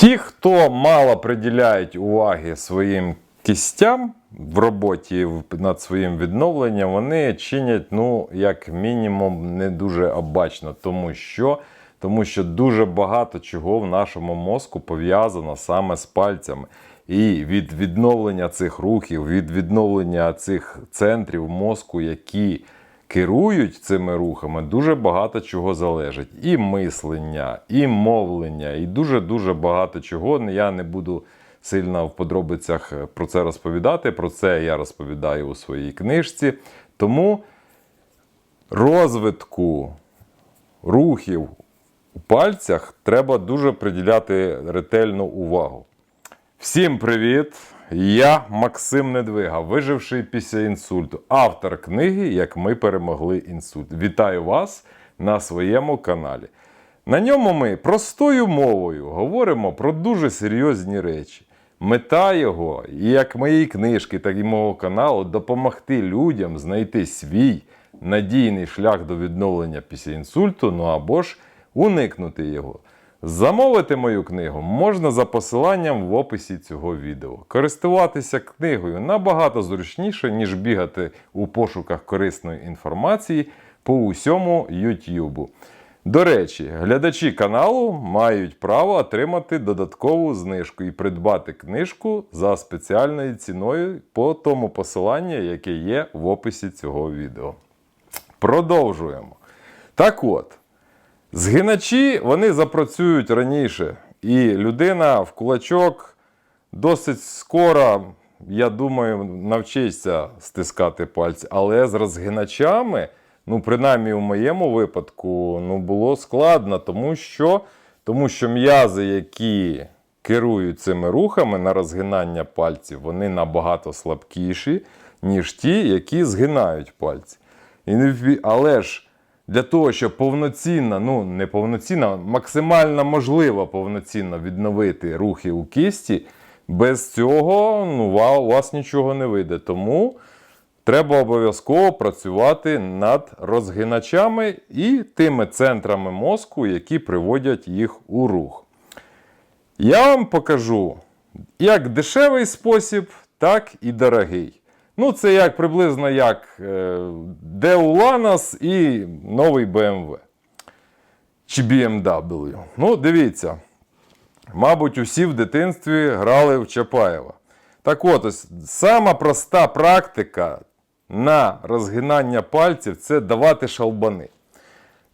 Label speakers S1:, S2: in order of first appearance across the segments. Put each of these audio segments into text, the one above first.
S1: Ті, хто мало приділяють уваги своїм кістям в роботі над своїм відновленням, вони чинять, ну, як мінімум, не дуже обачно, тому що, тому що дуже багато чого в нашому мозку пов'язано саме з пальцями. І від відновлення цих рухів, від відновлення цих центрів мозку, які керують цими рухами, дуже багато чого залежить. І мислення, і мовлення, і дуже-дуже багато чого. Я не буду сильно в подробицях е, про це розповідати. Про це я розповідаю у своїй книжці. Тому розвитку рухів у пальцях треба дуже приділяти ретельну увагу. Всім привіт! Я Максим Недвига, виживший після інсульту, автор книги Як ми перемогли інсульт. Вітаю вас на своєму каналі. На ньому ми простою мовою говоримо про дуже серйозні речі. Мета його, і як моєї книжки, так і мого каналу, допомогти людям знайти свій надійний шлях до відновлення після інсульту, ну або ж уникнути його. Замовити мою книгу можна за посиланням в описі цього відео. Користуватися книгою набагато зручніше, ніж бігати у пошуках корисної інформації по усьому YouTube. До речі, глядачі каналу мають право отримати додаткову знижку і придбати книжку за спеціальною ціною по тому посиланню, яке є в описі цього відео. Продовжуємо. Так от, згиначі вони запрацюють раніше, і людина в кулачок досить скоро, я думаю, навчиться стискати пальці, але з розгиначами, ну, принаймні у моєму випадку, ну, було складно, тому що, тому що м'язи, які керують цими рухами на розгинання пальців, вони набагато слабкіші, ніж ті, які згинають пальці. Але ж для того, щоб повноцінно, ну не повноцінно, максимально можливо повноцінно відновити рухи у кисті, без цього ну, у вас нічого не вийде. Тому треба обов'язково працювати над розгиначами і тими центрами мозку, які приводять їх у рух. Я вам покажу як дешевий спосіб, так і дорогий. Ну, це як приблизно як е, Деуланас і новий BMW. Чи BMW. Ну, дивіться. Мабуть, усі в дитинстві грали в Чапаєва. Так от, ось, сама проста практика на розгинання пальців це давати шалбани.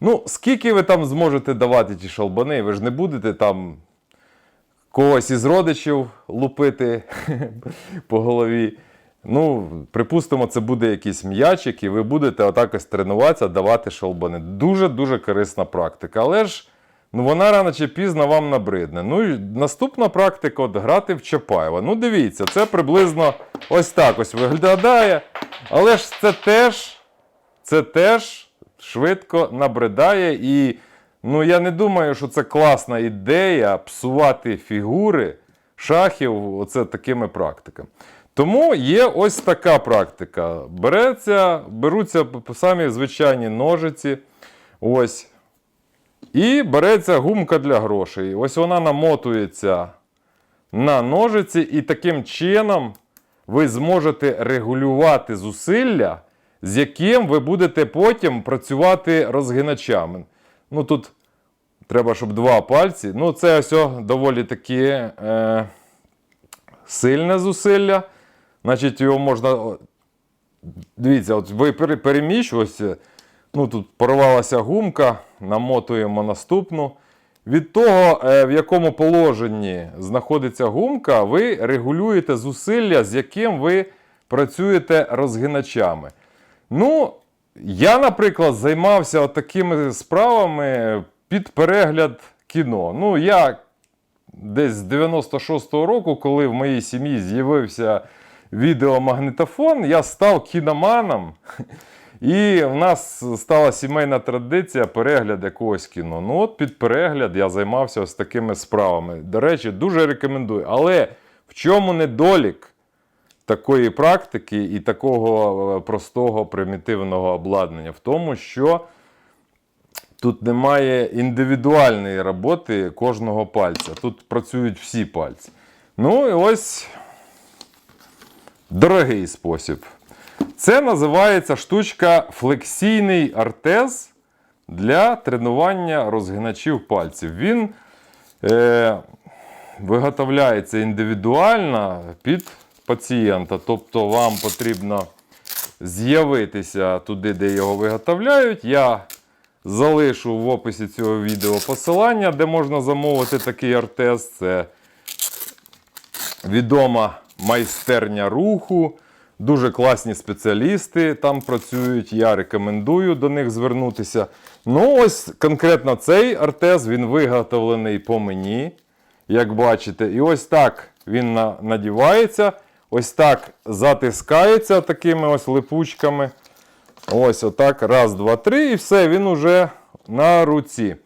S1: Ну, скільки ви там зможете давати ті шалбани, ви ж не будете там когось із родичів лупити по голові. Ну, припустимо, це буде якийсь м'ячик, і ви будете отак ось тренуватися, давати шалбани. Дуже-дуже корисна практика. Але ж ну, вона рано чи пізно вам набридне. Ну, і наступна практика от грати в Чапаєва. Ну, дивіться, це приблизно ось так ось виглядає. Але ж це теж, це теж швидко набридає. І ну, я не думаю, що це класна ідея псувати фігури шахів оце такими практиками. Тому є ось така практика. Береться, беруться самі звичайні ножиці. Ось. І береться гумка для грошей. Ось вона намотується на ножиці, і таким чином ви зможете регулювати зусилля, з яким ви будете потім працювати розгиначами. Ну тут треба, щоб два пальці. Ну, це ось доволі таки е, сильне зусилля. Значить, його можна. Дивіться, от ви пере- ну тут порвалася гумка, намотуємо наступну. Від того, е, в якому положенні знаходиться гумка, ви регулюєте зусилля, з яким ви працюєте розгиначами. Ну, я, наприклад, займався такими справами під перегляд кіно. Ну, я десь з 96-го року, коли в моїй сім'ї з'явився відеомагнітофон, я став кіноманом. І в нас стала сімейна традиція перегляд якогось кіно. Ну, от під перегляд я займався ось такими справами. До речі, дуже рекомендую. Але в чому недолік такої практики і такого е, простого примітивного обладнання? В тому, що Тут немає індивідуальної роботи кожного пальця. Тут працюють всі пальці. Ну і ось дорогий спосіб. Це називається штучка флексійний артез для тренування розгиначів пальців. Він е, виготовляється індивідуально під пацієнта. Тобто вам потрібно з'явитися туди, де його виготовляють. Я залишу в описі цього відео посилання, де можна замовити такий артез. Це відома майстерня руху. Дуже класні спеціалісти там працюють. Я рекомендую до них звернутися. Ну, ось конкретно цей артез він виготовлений по мені, як бачите. І ось так він на- надівається, ось так затискається такими ось липучками. Ось отак. Раз, два, три, і все, він уже на руці.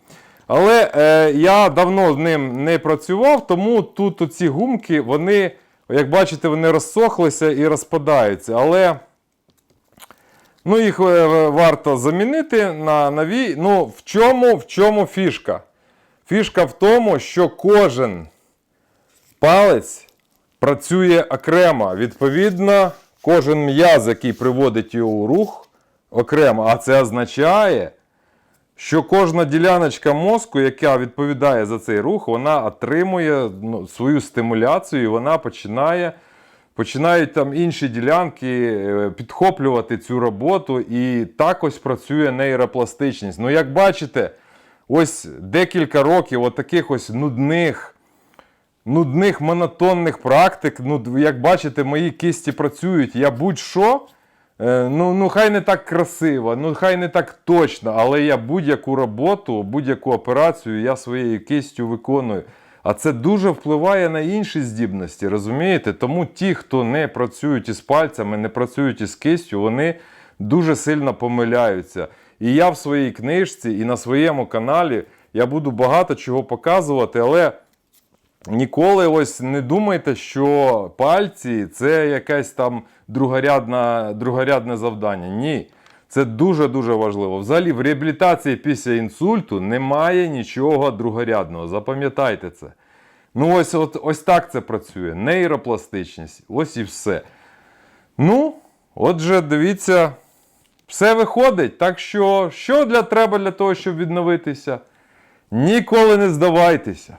S1: Але е, я давно з ним не працював, тому тут оці гумки, вони, як бачите, вони розсохлися і розпадаються. Але ну, їх е, варто замінити на нові. Ну, в чому, в чому фішка? Фішка в тому, що кожен палець працює окремо. Відповідно, кожен м'яз, який приводить його у рух, окремо. А це означає, що кожна діляночка мозку, яка відповідає за цей рух, вона отримує ну, свою стимуляцію і вона починає. Починають там інші ділянки е, підхоплювати цю роботу, і так ось працює нейропластичність. Ну, як бачите, ось декілька років от таких ось нудних, нудних монотонних практик. Ну, як бачите, мої кисті працюють. Я будь-що, ну, ну хай не так красиво, ну хай не так точно, але я будь-яку роботу, будь-яку операцію я своєю кистю виконую. А це дуже впливає на інші здібності, розумієте? Тому ті, хто не працюють із пальцями, не працюють із кистю, вони дуже сильно помиляються. І я в своїй книжці і на своєму каналі я буду багато чого показувати, але ніколи ось не думайте, що пальці це якесь там другорядна, другорядне завдання. Ні. Це дуже-дуже важливо. Взагалі, в реабілітації після інсульту немає нічого другорядного. Запам'ятайте це. Ну, ось, от, ось так це працює. Нейропластичність. Ось і все. Ну, отже, дивіться, все виходить. Так що, що для треба для того, щоб відновитися? Ніколи не здавайтеся.